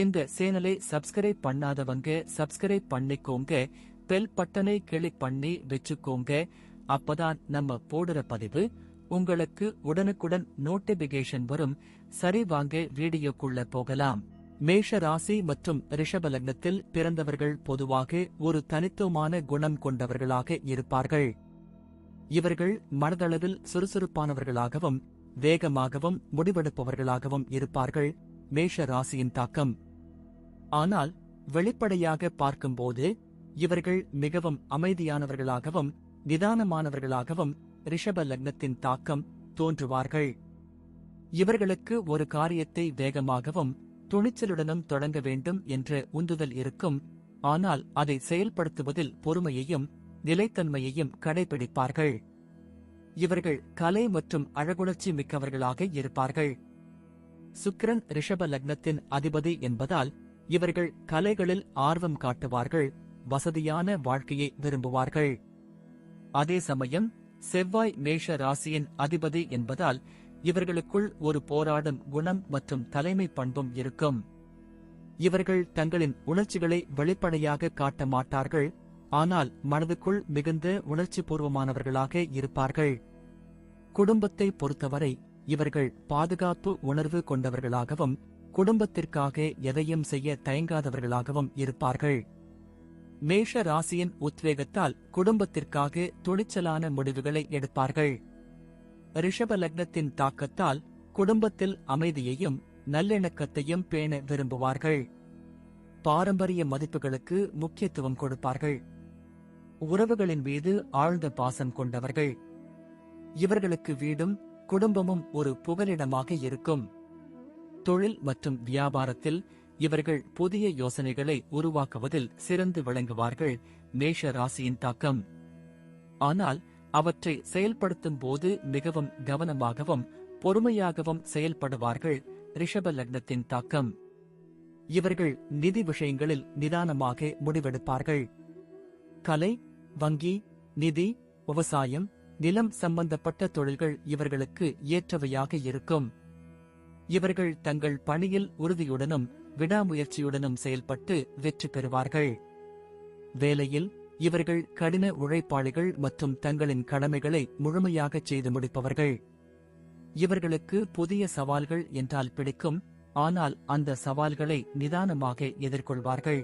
இந்த சேனலை சப்ஸ்கிரைப் பண்ணாதவங்க சப்ஸ்கிரைப் பண்ணிக்கோங்க. பெல் பட்டனை கிளிக் பண்ணி வச்சுக்கோங்க. அப்பதான் நம்ம போடுற பதிவு உங்களுக்கு உடனுக்குடன் நோட்டிபிகேஷன் வரும். சரி வாங்க வீடியோக்குள்ள போகலாம். மேஷ ராசி மற்றும் ரிஷப லக்னத்தில் பிறந்தவர்கள் பொதுவாக ஒரு தனித்துவமான குணம் கொண்டவர்களாக இருப்பார்கள். இவர்கள் மனதளவில் சுறுசுறுப்பானவர்களாகவும் வேகமாகவும் முடிவெடுப்பவர்களாகவும் இருப்பார்கள். மேஷ ராசியின் தாக்கம். ஆனால் வெளிப்படையாக பார்க்கும்போது இவர்கள் மிகவும் அமைதியானவர்களாகவும் நிதானமானவர்களாகவும் ரிஷப லக்னத்தின் தாக்கம் தோன்றுவார்கள். இவர்களுக்கு ஒரு காரியத்தை வேகமாகவும் துணிச்சலுடனும் தொடங்க வேண்டும் என்ற உந்துதல் இருக்கும். ஆனால் அதை செயல்படுத்துவதில் பொறுமையையும் நிலைத்தன்மையையும் கடைபிடிப்பார்கள் இவர்கள் கலை மற்றும் அழகுணர்ச்சி மிக்கவர்களாக இருப்பார்கள். சுக்கிரன் ரிஷப லக்னத்தின் அதிபதி என்பதால் இவர்கள் கலைகளில் ஆர்வம் காட்டுவார்கள் வசதியான வாழ்க்கையை விரும்புவார்கள். அதே சமயம் செவ்வாய் மேஷ ராசியின் அதிபதி என்பதால் இவர்களுக்குள் ஒரு போராடும் குணம் மற்றும் தலைமை பண்பும் இருக்கும். இவர்கள் தங்களின் உணர்ச்சிகளை வெளிப்படையாக காட்ட மாட்டார்கள் ஆனால் மனதுக்குள் மிகுந்த உணர்ச்சி பூர்வமானவர்களாக இருப்பார்கள். குடும்பத்தை பொறுத்தவரை இவர்கள் பாதுகாப்பு உணர்வு கொண்டவர்களாகவும் குடும்பத்திற்காக எதையும் செய்ய தயங்காதவர்களாகவும் இருப்பார்கள். மேஷ ராசியின் உத்வேகத்தால் குடும்பத்திற்காக துணிச்சலான முடிவுகளை எடுப்பார்கள். ரிஷப லக்னத்தின் தாக்கத்தால் குடும்பத்தில் அமைதியையும் நல்லிணக்கத்தையும் பேண விரும்புவார்கள். பாரம்பரிய மதிப்புகளுக்கு முக்கியத்துவம் கொடுப்பார்கள். உறவுகளின் மீது ஆழ்ந்த பாசம் கொண்டவர்கள். இவர்களுக்கு வீடும் குடும்பமும் ஒரு புகலிடமாக இருக்கும். தொழில் மற்றும் வியாபாரத்தில் இவர்கள் புதிய யோசனைகளை உருவாக்குவதில் சிறந்து விளங்குவார்கள். மேஷ ராசியின் தாக்கம். ஆனால் அவற்றை செயல்படுத்தும் போது மிகவும் கவனமாகவும் பொறுமையாகவும் செயல்படுவார்கள். ரிஷப லக்னத்தின் தாக்கம். இவர்கள் நிதி விஷயங்களில் நிதானமாக முடிவெடுப்பார்கள். கலை வங்கி நிதி விவசாயம் நிலம் சம்பந்தப்பட்ட தொழில்கள் இவர்களுக்கு ஏற்றவையாக இருக்கும். இவர்கள் தங்கள் பணியில் உறுதியுடனும் விடாமுயற்சியுடனும் செயல்பட்டு வெற்றி பெறுவார்கள். வேலையில் இவர்கள் கடின உழைப்பாளிகள் மற்றும் தங்களின் கடமைகளை முழுமையாகச் செய்து முடிப்பவர்கள். இவர்களுக்கு புதிய சவால்கள் என்றால் பிடிக்கும் ஆனால் அந்த சவால்களை நிதானமாக எதிர்கொள்வார்கள்.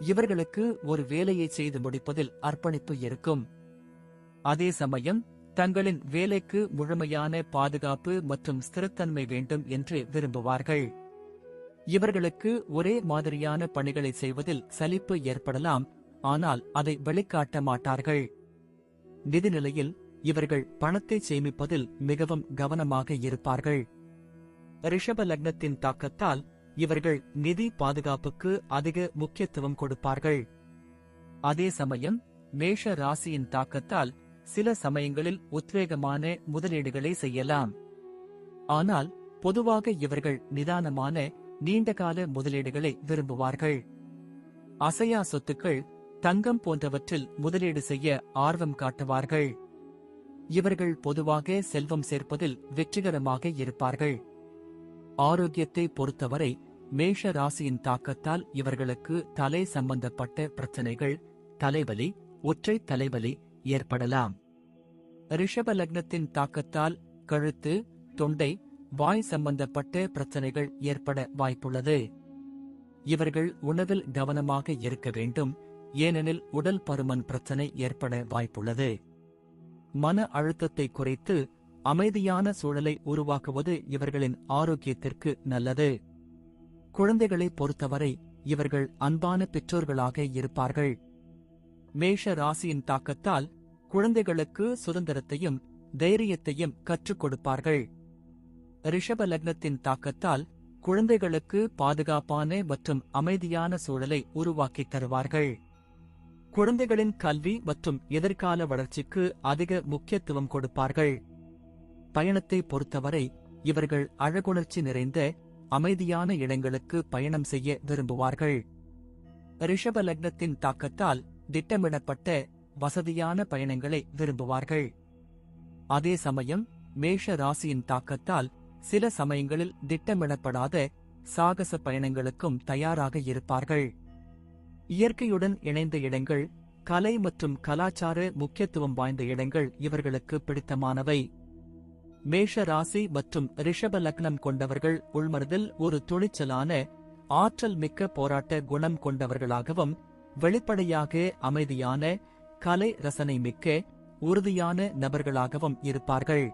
இவர்களுக்கு ஒரு வேலையை செய்து முடிப்பதில் அர்ப்பணிப்பு இருக்கும். அதே சமயம் தங்களின் வேலைக்கு முழுமையான பாதுகாப்பு மற்றும் ஸ்திரத்தன்மை வேண்டும் என்று விரும்புவார்கள். இவர்களுக்கு ஒரே மாதிரியான பணிகளை செய்வதில் சலிப்பு ஏற்படலாம் ஆனால் அதை வெளிக்காட்ட மாட்டார்கள். நிதிநிலையில் இவர்கள் பணத்தை சேமிப்பதில் மிகவும் கவனமாக இருப்பார்கள். ரிஷப லக்னத்தின் தாக்கத்தால் இவர்கள் நிதி பாதுகாப்புக்கு அதிக முக்கியத்துவம் கொடுப்பார்கள். அதே சமயம் மேஷ ராசியின் தாக்கத்தால் சில சமயங்களில் உத்வேகமான முதலீடுகளை செய்யலாம். ஆனால் பொதுவாக இவர்கள் நிதானமான நீண்டகால முதலீடுகளை விரும்புவார்கள். அசையா சொத்துக்கள் தங்கம் போன்றவற்றில் முதலீடு செய்ய ஆர்வம் காட்டுவார்கள். இவர்கள் பொதுவாக செல்வம் சேர்ப்பதில் வெற்றிகரமாக இருப்பார்கள். ஆரோக்கியத்தை பொறுத்தவரை மேஷ ராசியின் தாக்கத்தால் இவர்களுக்கு தலை சம்பந்தப்பட்ட பிரச்சனைகள் தலைவலி ஒற்றை தலைவலி ஏற்படலாம். ரிஷப லக்னத்தின் தாக்கத்தால் கழுத்து தொண்டை வாய் சம்பந்தப்பட்ட பிரச்சனைகள் ஏற்பட வாய்ப்புள்ளது. இவர்கள் உணவில் கவனமாக இருக்க வேண்டும். ஏனெனில் உடல் பருமன் பிரச்சனை ஏற்பட வாய்ப்புள்ளது. மன அழுத்தத்தை குறைத்து அமைதியான சூழலை உருவாக்குவது இவர்களின் ஆரோக்கியத்திற்கு நல்லது. குழந்தைகளை பொறுத்தவரை இவர்கள் அன்பான பெற்றோர்களாக இருப்பார்கள். மேஷ ராசியின் தாக்கத்தால் குழந்தைகளுக்கு சுதந்திரத்தையும் தைரியத்தையும் கற்றுக் கொடுப்பார்கள். ரிஷப லக்னத்தின் தாக்கத்தால் குழந்தைகளுக்கு பாதுகாப்பான மற்றும் அமைதியான சூழலை உருவாக்கித் தருவார்கள். குழந்தைகளின் கல்வி மற்றும் எதிர்கால வளர்ச்சிக்கு அதிக முக்கியத்துவம் கொடுப்பார்கள். பயணத்தை பொறுத்தவரை இவர்கள் அழகுணர்ச்சி நிறைந்த அமைதியான இடங்களுக்கு பயணம் செய்ய விரும்புவார்கள். ரிஷப லக்னத்தின் தாக்கத்தால் திட்டமிடப்பட்ட வசதியான பயணங்களை விரும்புவார்கள். அதே சமயம் மேஷ ராசியின் தாக்கத்தால் சில சமயங்களில் திட்டமிடப்படாத சாகச பயணங்களுக்கும் தயாராக இருப்பார்கள். இயற்கையுடன் இணைந்த இடங்கள் கலை மற்றும் கலாச்சார முக்கியத்துவம் வாய்ந்த இடங்கள் இவர்களுக்கு பிடித்தமானவை. மேஷ ராசி மற்றும் ரிஷப லக்னம் கொண்டவர்கள் உள்மனதில் ஒரு துணிச்சலான ஆற்றல் மிக்க போராட்ட குணம் கொண்டவர்களாகவும் வெளிப்படையாக அமைதியான கலை ரசனை மிக்க உறுதியான நபர்களாகவும் இருப்பார்கள்.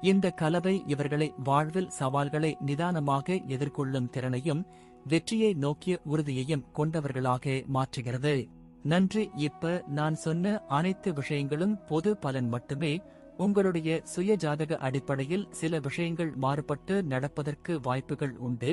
இந்த கலவை இவர்களை வாழ்வில் சவால்களை நிதானமாக எதிர்கொள்ளும் திறனையும் வெற்றியை நோக்கிய உறுதியையும் கொண்டவர்களாக மாற்றுகிறது. நன்றி இப்ப நான் சொன்ன அனைத்து விஷயங்களும் பொது பலன் மட்டுமே. உங்களுடைய சுய ஜாதக அடிப்படையில் சில விஷயங்கள் மாறுபட்டு நடப்பதற்கு வாய்ப்புகள் உண்டு.